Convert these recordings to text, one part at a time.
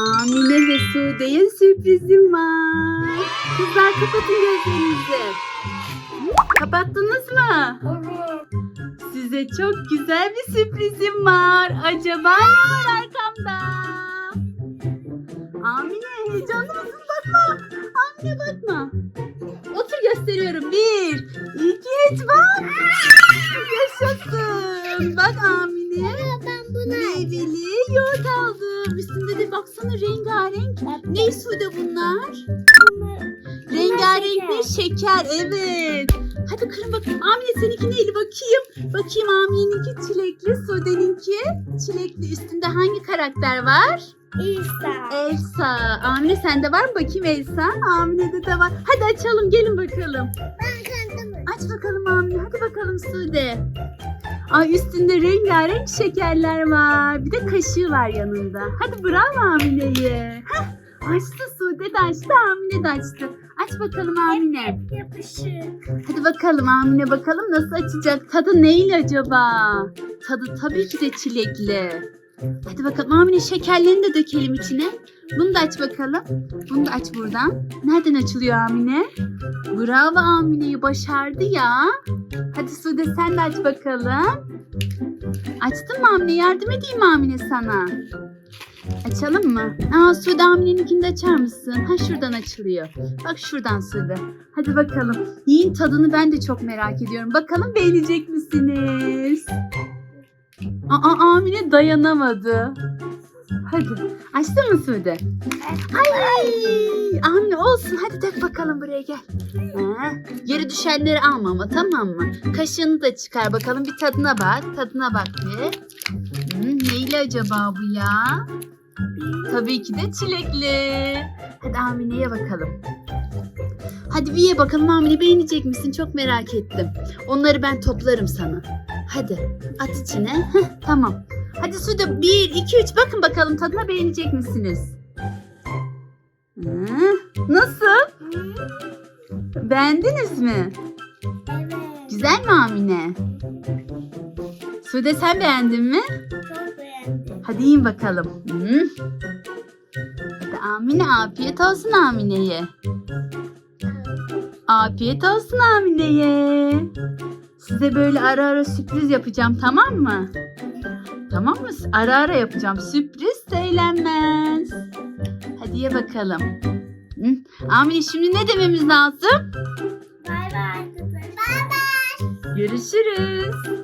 Amine ve Sude'ye sürprizim var. Kızlar kapatın gözlerinizi. Kapattınız mı? Evet. Size çok güzel bir sürprizim var. Acaba ne var arkamda? Amine heyecanlı mısın? Bakma. Amine bakma. Otur gösteriyorum. Bir, iki, üç bak. Yaşasın. Bak Amine. Ben bunu Meyveli baksana rengarenk. Ne Sude bunlar? Rengarenk ne şeker evet. Hadi kırın bakayım. Amine seninki neyli bakayım. Bakayım Amine'ninki çilekli, Sude'ninki çilekli. Üstünde hangi karakter var? İsa. Elsa. Amine sende var mı bakayım Elsa? Amine'de de var. Hadi açalım gelin bakalım. Ben kendim. Aç bakalım Amine. Hadi bakalım Sude. Ay üstünde rengarenk şekerler var. Bir de kaşığı var yanında. Hadi bravo Amine'ye. Heh, Açtı Sude de açtı, Amine de açtı. Aç bakalım Amine. Yapışık. Hadi bakalım Amine bakalım nasıl açacak? Tadı neyle acaba? Tadı tabii ki de çilekli. Hadi bakalım Amine şekerlerini de dökelim içine. Bunu da aç bakalım. Bunu da aç buradan. Nereden açılıyor Amine? Bravo Amine'yi başardı ya. Hadi Sude sen de aç bakalım. Açtın mı Amine? Yardım edeyim mi Amine sana? Açalım mı? Aa Sude Amine'ninkini de açar mısın? Ha şuradan açılıyor. Bak şuradan Sude. Hadi bakalım. Yiyin tadını ben de çok merak ediyorum. Bakalım beğenecek misiniz? Aa Amine dayanamadı. Hadi. Açtın mı Sude? Ay Amine olsun. Hadi dök bakalım buraya gel. Ha, yere düşenleri alma ama tamam mı? Kaşığını da çıkar bakalım. Bir tadına bak. Tadına bak bir. Hmm, neyle acaba bu ya? Tabii ki de çilekli. Hadi Amine'ye bakalım. Hadi bir ye bakalım Amine beğenecek misin? Çok merak ettim. Onları ben toplarım sana. Hadi at içine. Heh, tamam. Hadi Sude bir, iki, üç bakın bakalım tadına beğenecek misiniz? Hı, nasıl? Beğendiniz mi? Evet. Güzel mi Amine? Sude sen beğendin mi? Çok beğendim. Hadi yiyin bakalım. Hı. Hadi Amine afiyet olsun Amine'ye. Afiyet olsun Amine'ye. Size böyle ara ara sürpriz yapacağım tamam mı? Tamam mı? Ara ara yapacağım. Sürpriz söylenmez. Hadi ye bakalım. Hı. Amine şimdi ne dememiz lazım? Bay bay. Bay bay. Görüşürüz.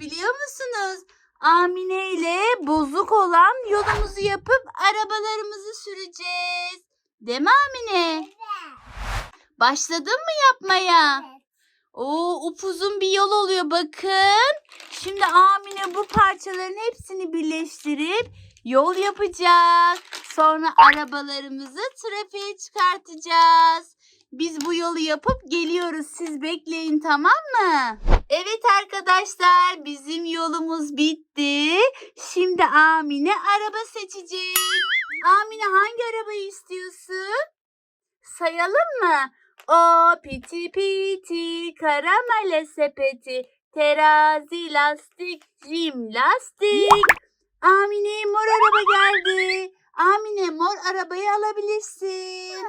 Biliyor musunuz? Amine ile bozuk olan yolumuzu yapıp arabalarımızı süreceğiz. Değil mi Amine? Başladın mı yapmaya? Oo, upuzun bir yol oluyor bakın. Şimdi Amine bu parçaların hepsini birleştirip yol yapacak. Sonra arabalarımızı trafiğe çıkartacağız. Biz bu yolu yapıp geliyoruz. Siz bekleyin tamam mı? Evet arkadaşlar bizim yolumuz bitti. Şimdi Amine araba seçecek. Amine hangi arabayı istiyorsun? Sayalım mı? O piti piti karamele sepeti terazi lastik jim lastik. Amine mor araba geldi. Amine mor arabayı alabilirsin.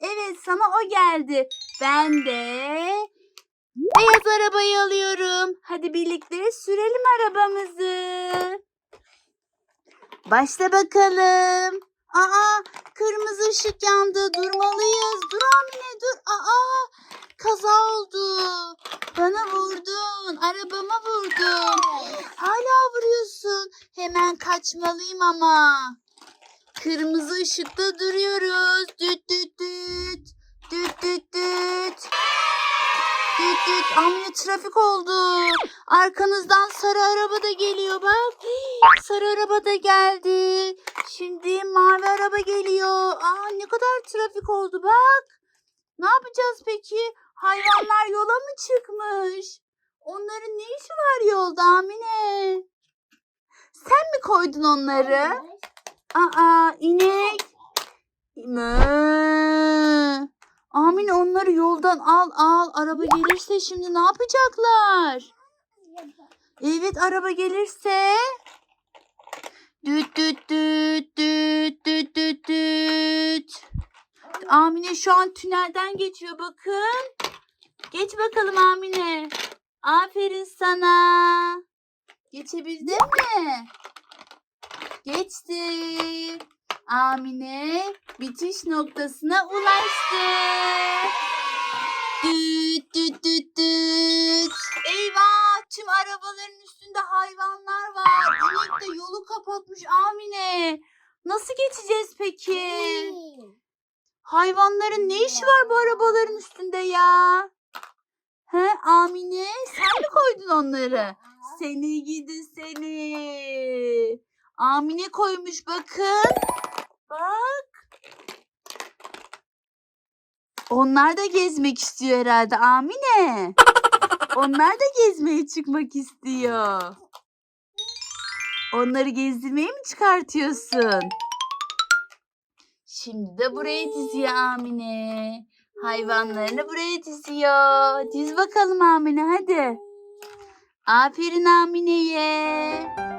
Evet sana o geldi. Ben de beyaz arabayı alıyorum. Hadi birlikte sürelim arabamızı. Başla bakalım. Aa kırmızı ışık yandı. Durmalıyız. Dur Amine dur. Aa kaza oldu. Bana vurdun. Arabama vurdun. Hala vuruyorsun. Hemen kaçmalıyım ama. Kırmızı ışıkta duruyoruz. Düt düt düt. Düt düt düt. Düt düt. Amine trafik oldu. Arkanızdan sarı araba da geliyor bak. Sarı araba da geldi. Şimdi mavi araba geliyor. Aa ne kadar trafik oldu bak. Ne yapacağız peki? Hayvanlar yola mı çıkmış? Onların ne işi var yolda Amine? Sen mi koydun onları? Aa inek. Mö. Amine onları yoldan al al. Araba gelirse şimdi ne yapacaklar? Evet araba gelirse. Düt düt düt düt düt düt düt. Amine şu an tünelden geçiyor bakın. Geç bakalım Amine. Aferin sana. Geçebildin mi? Geçti. Amine bitiş noktasına ulaştı. Düt düt düt düt. Eyvah tüm arabaların üstünde hayvanlar var. İnek de yolu kapatmış Amine. Nasıl geçeceğiz peki? Hayvanların ne işi var bu arabaların üstünde ya? He Amine sen mi koydun onları? Seni gidi seni. Amine koymuş bakın. Bak. Onlar da gezmek istiyor herhalde Amine. Onlar da gezmeye çıkmak istiyor. Onları gezdirmeye mi çıkartıyorsun? Şimdi de buraya diziyor Amine. Hayvanlarını buraya diziyor. Diz bakalım Amine hadi. Aferin Amine'ye.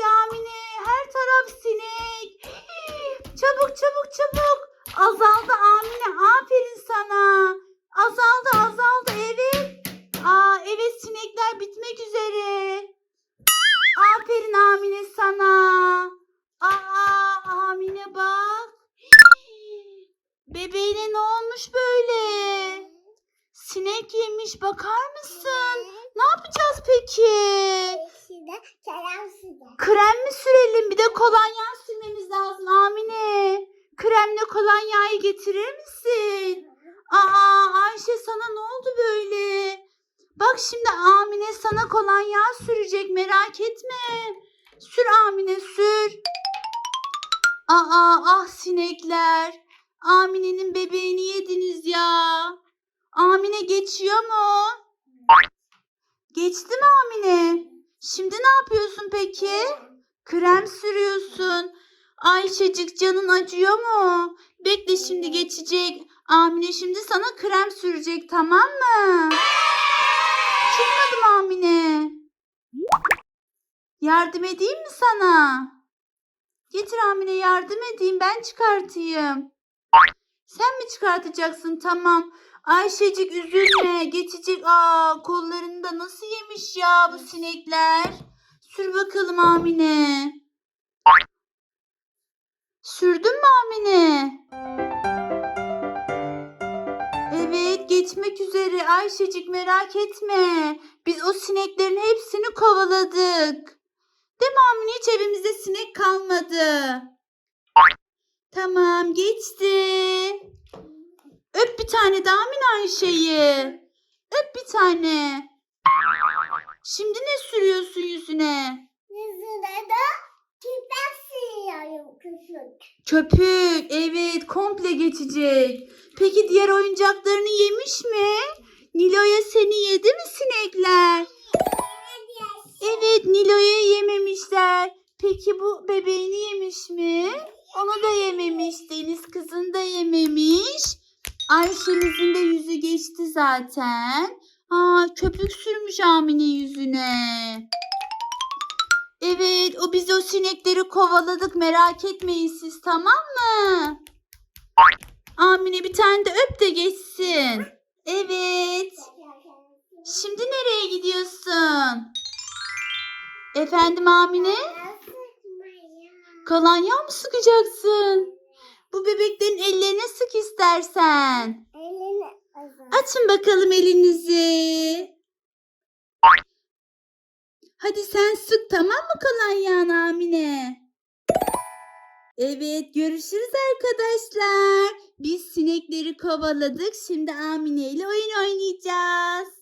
De gelmiş Amine. Her taraf sinek. Çabuk çabuk çabuk. Azaldı Amine aferin sana. Azaldı azaldı evet. Aa evet sinekler bitmek üzere. Aferin Amine sana. Aa Amine bak. Bebeğine ne olmuş böyle? Sinek yemiş bakar mısın? Ne yapacağız peki? Şimdi kerem size. Krem mi sürelim? Bir de kolonya sürmemiz lazım Amine. Kremle kolonyayı getirir misin? Aa Ayşe sana ne oldu böyle? Bak şimdi Amine sana kolonya sürecek merak etme. Sür Amine sür. Aa ah sinekler. Amine'nin bebeğini yediniz ya. Amine geçiyor mu? Geçti mi Amine? Şimdi ne yapıyorsun peki? Krem sürüyorsun. Ayşecik canın acıyor mu? Bekle şimdi geçecek. Amine şimdi sana krem sürecek tamam mı? Çıkmadı mı Amine? Yardım edeyim mi sana? Getir Amine yardım edeyim ben çıkartayım. Sen mi çıkartacaksın? Tamam. Ayşecik üzülme. Geçecek. Aa kollarını da nasıl yemiş ya bu sinekler. Sür bakalım Amine. Sürdün mü Amine? Evet geçmek üzere Ayşecik merak etme. Biz o sineklerin hepsini kovaladık. Değil mi Amine hiç evimizde sinek kalmadı. Tamam geçti. Öp bir tane daha Amine Ayşe'yi. Öp bir tane. Şimdi ne sürüyorsun yüzüne? Yüzüne de kipek siliyorum küçük. Köpük. Evet komple geçecek. Peki diğer oyuncaklarını yemiş mi? Nilo'ya seni yedi mi sinekler? Evet Nilo'ya yememişler. Peki bu bebeğini yemiş mi? Onu da yememiş. Deniz kızını da yememiş. Ayşemizin de yüzü geçti zaten. Aa, köpük sürmüş Amine yüzüne. Evet o biz o sinekleri kovaladık merak etmeyin siz tamam mı? Amine bir tane de öp de geçsin. Evet. Şimdi nereye gidiyorsun? Efendim Amine? Kolonya mı sıkacaksın? Bu bebeklerin ellerine sık istersen. Elini. Açın bakalım elinizi. Hadi sen sık tamam mı kalan yağını Amine? Evet görüşürüz arkadaşlar. Biz sinekleri kovaladık. Şimdi Amine ile oyun oynayacağız.